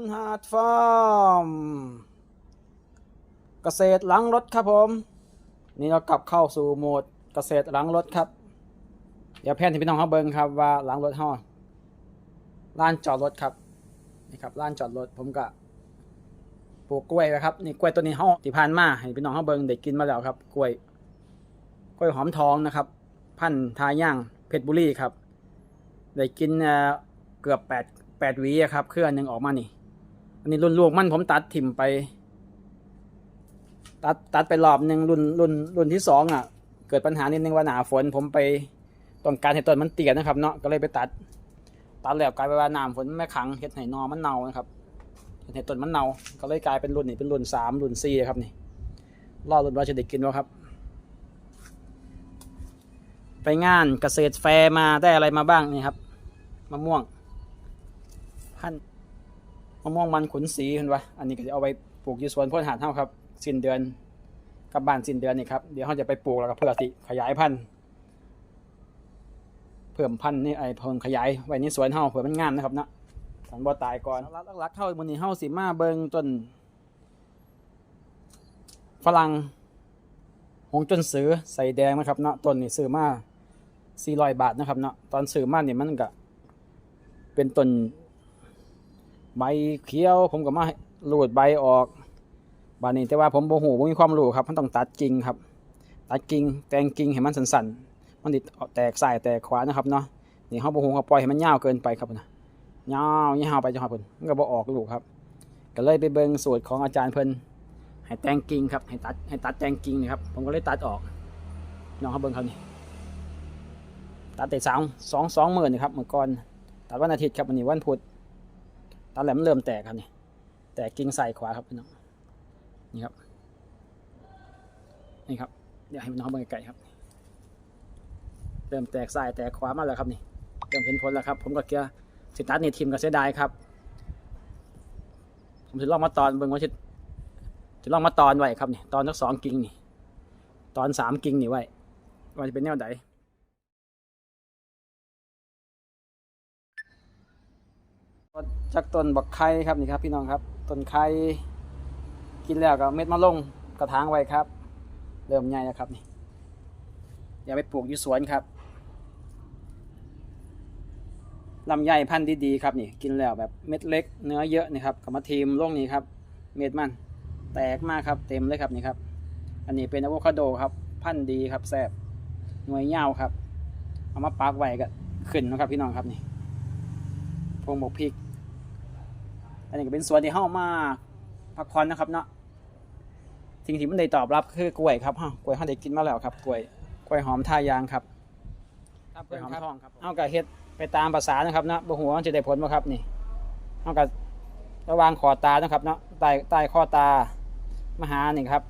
นหาดฟาร์มเกษตรหลังรถครับผม นี่เรากลับเข้าสู่โหมดเกษตรหลังรถครับ เดี๋ยวแพนที่พี่น้องเขาเบิ่งครับว่าหลังรถเฮาลานจอดรถครับนี่ครับลานจอดรถผมก็ปลูกกล้วยไว้ครับนี่กล้วยตัวนี้เฮาที่ผ่านมาให้พี่น้องเขาเบิ่งได้กินมาแล้วครับ กล้วย กล้วยหอมทองนะครับ พันทาย่างเพชรบุรีครับได้กินเกือบแปดแปดหวีครับเครื่องหนึ่งออกมานี่ อันนี้รุ่นลูกมันผมตัดถิ่มไป ตัดตัดไปรอบหนึ่งรุ่นรุ่นรุ่นที่สองอะ เกิดปัญหานิดนึงว่าหนาฝนผมไปต้องการให้ต้นมันเตี้ยนะครับเนาะก็เลยไปตัด ตัดแล้วกลายเป็นว่าน้ำฝนไม่ขังเฮ็ดให้หนอมันเน่านะครับเฮ็ดให้ต้นมันเน่าก็เลยกลายเป็นรุ่นนี้เป็นรุ่นสามรุ่นสี่ครับนี่รอรุ่นว่าจะได้กินวะครับ ไปงานเกษตรแฟร์มาได้อะไรมาบ้างนี่ครับมะม่วงพันธุ์ มะม่วงมันขุนสีเห็นปะอันนี้ก็จะเอาไปปลูกอยู่สวนพ่นหาดเท่าครับ สิ้นเดือนกับบ้านสิ้นเดือนนี่ครับ เดี๋ยวเขาจะไปปลูกแล้วก็เพื่อสิขยายพันธุ์ เพิ่มพันธุ์นี่ไอ้เพิ่มขยายไว้ในสวนเฮาเผื่อมันงามนะครับเนาะสันบ่ตายก่อนหลักๆเข้ามือนี้เฮาสิมาเบิงต้นฝรั่งหงจนสือใส่แดงนะครับเนาะต้นนี่ซื้อมา400บาทนะครับเนาะตอนซื้อมาเนี่ยมันก็เป็นต้น ใบเขียว ผมก็มาลูดใบออกบานนี้แต่ว่าผมโมโหผมมีความรู้ครับ มันต้องตัดกิ่งครับ ตัดกิ่งแตงกิ่งให้มันสั้นๆ มันติดแตกสายแตกขวานะครับเนาะนี่เขาโมโหเขาปล่อยให้มันยาวเกินไปครับนะยาวยาวไปจังหวะเพิ่นมันก็บ่ออกลูกครับ ก็เลยไปเบิ่งสูตรของอาจารย์เพิ่นให้แตงกิ่งครับให้ตัดให้ตัดแตงกิ่งนี่ครับ ผมก็เลยตัดออกน้องเขาเบิ่งครับนี่ตัดแต่สองสองสองหมื่นนี่ครับเมื่อก่อนตัดวันอาทิตย์ครับวันนี้วันพุธ แหลมเริ่มแตกครับนี่แตกกิ่งใส่ขวาครับพี่น้องนี่ครับนี่ครับเดี๋ยวให้พี่น้องเบิ่งไกลๆครับ เริ่มแตกใส่แตกขวามาแล้วครับนี่เริ่มเห็นผลแล้วครับ ผมก็เกียร์สิตัดนี่ทีมก็เสียดายครับ ผมจะลองมาตอนเบิ่งว่าจะจะลองมาตอนไว้ครับนี่ตอนทั้งสองกิ่งนี่ตอนสามกิ่งนี่ไว้ว่าจะเป็นแนวไหน จากต้นบักไข่ครับนี่ครับพี่น้องครับต้นไข่กินแล้วก็เม็ดมะลงกระถางไว้ครับ เริ่มใหญ่แล้วครับนี่อย่าไปปลูกอยู่สวนครับลำไยพันธุ์ดีๆครับนี่กินแล้วแบบเม็ดเล็ก เนื้อเยอะนี่ครับกับมาทีมลงนี่ครับ เม็ดมันแตกมากครับเต็มเลยครับนี่ครับ อันนี้เป็นอะโวคาโดครับ พันธุ์ดีครับแซ่บหน่วยเยาวครับ เอามาปักไว้ก็ขึ้นนะครับพี่น้องครับนี่พวงบกพริก อันนี้ก็เป็นส่วนที่เข้ามาพักผ่อนนะครับเนาะสิ่งที่มันได้ตอบรับคือกล้วยครับฮะกล้วยเขาได้กินมาแล้วครับกล้วยกล้วยหอมท่ายางครับกล้วยหอมทองครับเอากับเฮ็ดไปตามภาษานะครับเนาะบ่หัวาจะได้ผลบ่ครับนี่เอากับระหวางคอตานะครับเนาะใต้ใต้ข้อตามาหานี่ครับ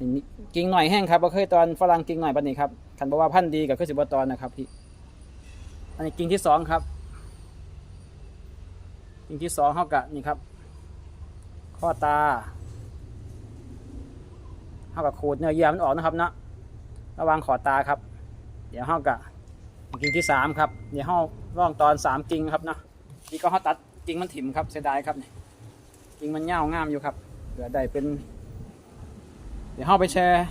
นี่กิ่งหน่อยแห้งครับบ่เคยตอนฝรั่งกิ่งหน่อยปานนี้ครับคันบอกว่าพันธุ์ดีก็คือสิบ่ตอนนะครับพี่อันนี้กิ่งที่สองครับ สิ่งที่สองเขากะนี่ครับ ข้อตาเขากะขูดเนื้อเยื่อมันออกนะครับเนาะระวังขอตาครับ เดี๋ยวเขากะกิ่งที่สามครับ เดี๋ยวเขาร่องตอนสามกิ่งครับเนาะนี่ก็เขาตัดกิ่งมันถิ่มครับเสียดายครับกิ่งมันเง่างามอยู่ครับเหลือได้เป็น เดี๋ยวเขาไปแชร์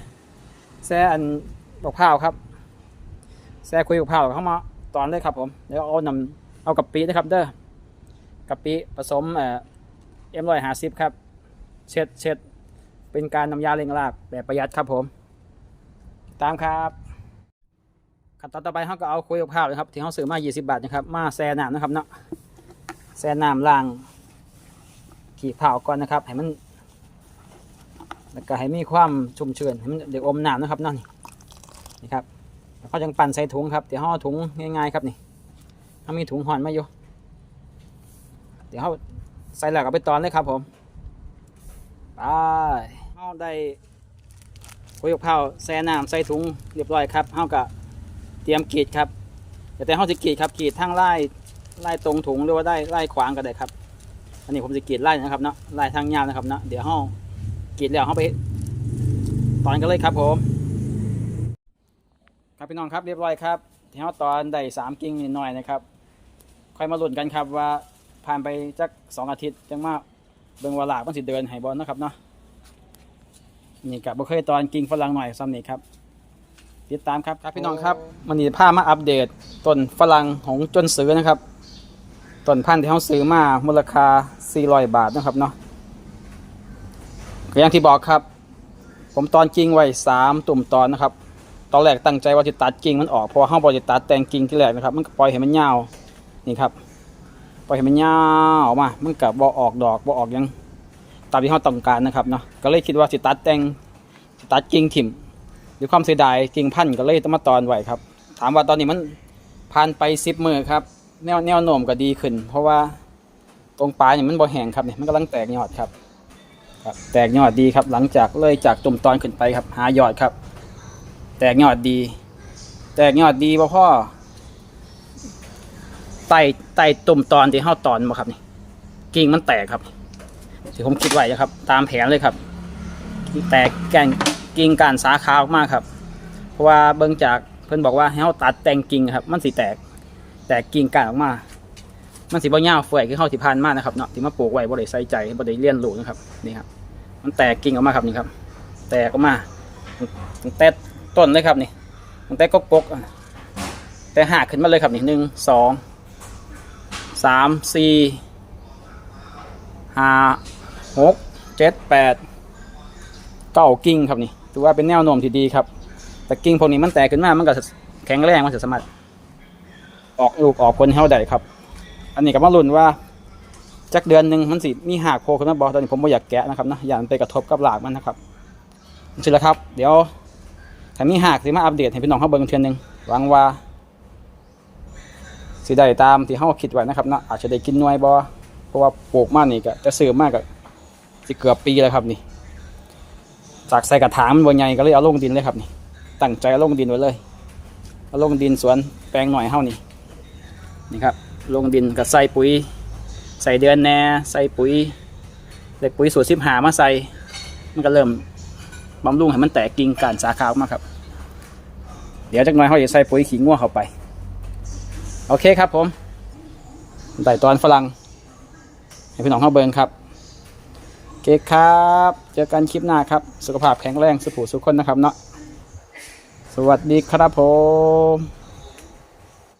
แช่อันดอกพร้าวครับแช่คุยดอกพร้าวเข้ามาตอนเลยครับผมเดี๋ยวเอานำเอากับปีนะครับเด้อ กะปิผสมเอ่อเอ็มร้อยหาสิบครับ เช็ดเช็ดเป็นการนำยาเล็งรากแบบประหยัดครับผม ตามครับขั้นตอนต่อไปเขาก็เอาคุยกับข้าวนะครับที่เขาซื้อมา 20 บาทนะครับ มาแช่น้ำนะครับเนาะแช่น้ำล้างขี่เผาก่อนนะครับให้มันแล้วก็ให้มีความชุ่มชื้นให้มันเดี๋ยวอมน้ำนะครับเนาะนี่นี่ครับแล้วเขาจังปั่นใส่ถุงครับเดี๋ยวเขาเอถุงง่ายๆครับนี่เขามีถุงห่อนมาอยู่ เดี๋ยวเขาใส่หลักเอาไปตอนเลยครับผมไปเขาได้คุยกับเผาแซ่น้ำใส่ถุงเรียบร้อยครับเขาก็เตรียมกรีดครับ แต่แต่เขาจะกรีดครับกรีดทั้งไล่ไล่ตรงถุงหรือว่าได้ไล่ขวางก็ได้ครับ อันนี้ผมจะกรีดไล่นะครับเนาะไล่ทางยาวนะครับเนาะเดี๋ยวเขากรีดแล้วเขาไปตอนกันเลยครับผม ครับพี่น้องครับเรียบร้อยครับที่เขาตอนได้สามกิ่งนิดหน่อยนะครับค่อยมาลุ้นกันครับว่า ผ่านไปจักสองอาทิตย์จังมาเบิ่งว่าหลากมันสิเดินให้บอลนาะครับเนาะนี่กับบ่เคยตอนกิ่งฝรั่งหน่อยซ้ำนี่ครับ ติดตามครับครับพี่น้องครับวันนี้พามาอัปเดตต้นฝรั่งของจนซื้อนะครับต้นพันธุ์ที่เขาซื้อมามูลค่า 400 บาทนะครับเนาะก็อย่างที่บอกครับ ผมตอนกิ่งไว้ 3 ตุ่มตอนนะครับตอนแรกตั้งใจว่าจะตัดกิ่งมันออกเพราะว่าเขาบอจะตัดแต่งกิ่งที่แรกนะครับ มันก็ปล่อยให้มันยาวนี่ครับป ล่อยให้มันยาวออกมา มันกับบอออกดอกบอออกยังตามที่เขาต้องการนะครับเนาะก็เลยคิดว่าสิตัดแต่งสิตัดกิ่งถิ่มด้วยความเสียดายกิ่งพันธุ์ก็เลยต้องมาตอนไหวครับ ถามว่าตอนนี้มันผ่านไปสิบมือครับแนวแนวโน้มก็ดีขึ้น เพราะว่าตรงปลายเนี่ยมันบ่แห้งครับเนี่ยมันกำลังแตกยอดครับครับ แตกยอดดีครับ หลังจากเลยจากตุ่มตอนขึ้นไปครับ หายอดครับ แตกยอดดี แตกยอดดีพ่อ ไต่ไต่ตุ่มตอนที่เฮาตอนมาครับนี่กิ่งมันแตกครับที่ผมคิดไว้นะครับ ตามแผนเลยครับ แตกแกนกิ่งการสาขาออกมากครับ เพราะว่าเบิ่งจากเพิ่นบอกว่าให้เฮาตัดแต่งกิ่งครับ มันสิแตก แตกกิ่งการออกมา มันสิบ่ยาวเฟื่อยคือเฮาสิผ่านมากนะครับเนาะที่มาปลูกไว้บ่ได้ใส่ใจบ่ได้เรียนรู้นะครับนี่ครับ มันแตกกิ่งออกมาครับนี่ครับ แตกออกมาตั้งแต่ต้นเลยครับนี่ตั้งแต่กกกแต่หากขึ้นมาเลยครับนี่หนึ่งสอง สามสี่ห้าหกเจ็ดแปดเก้ากิ่งครับนี่ถือว่าเป็นแนวโน้มที่ดีครับ แต่กิ่งพวกนี้มันแตกขึ้นมามันก็แข็งแรงมันจะสามารถออกลูกออกผลให้เราได้ครับ อันนี้ก็มาลุ้นว่าจักเดือนหนึ่งมันสิมีหากโผล่ขึ้นมาบอกตอนนี้ผมไม่อยากแกะนะครับนะอย่ามันไปกระทบกับหลากมันนะครับนี่แหละครับ เดี๋ยวถ้ามีหากสิมาอัปเดตให้พี่น้องเขาเบิ่งเทือนหนึ่งหวังว่า สิได้ตามที่เขาคิดไว้นะครับนะอาจจะได้กินน่วยบอเพราะว่าปลูกมานี่ก็จะซื้อมากก็สิเกือบปีแล้วครับนี่ จากใส่กระถางมันบนใหญ่ก็เลยเอาลงดินเลยครับนี่ ตั้งใจเอาลงดินไว้เลยเอาลงดินสวนแปลงหน่อยเท่านี่นี่ครับลงดินกับใส่ปุ๋ย ใส่เดือนแน่ใส่ปุ๋ยใส่ปุ๋ยสูตรสิบหามาใส่ มันก็เริ่มบำรุงให้มันแตกกิ่งการสาขาออกมาครับ เดี๋ยวจักหน่อยเขาจะใส่ปุ๋ยขี้ง่วเข้าไป โอเคครับผมไต่ตอนฝรั่งให้พี่น้องเข้าเบิงครับเก๊กครับ เจอกันคลิปหน้าครับ สุขภาพแข็งแรงสุขผู้สุขคนนะครับเนาะสวัสดีครับผม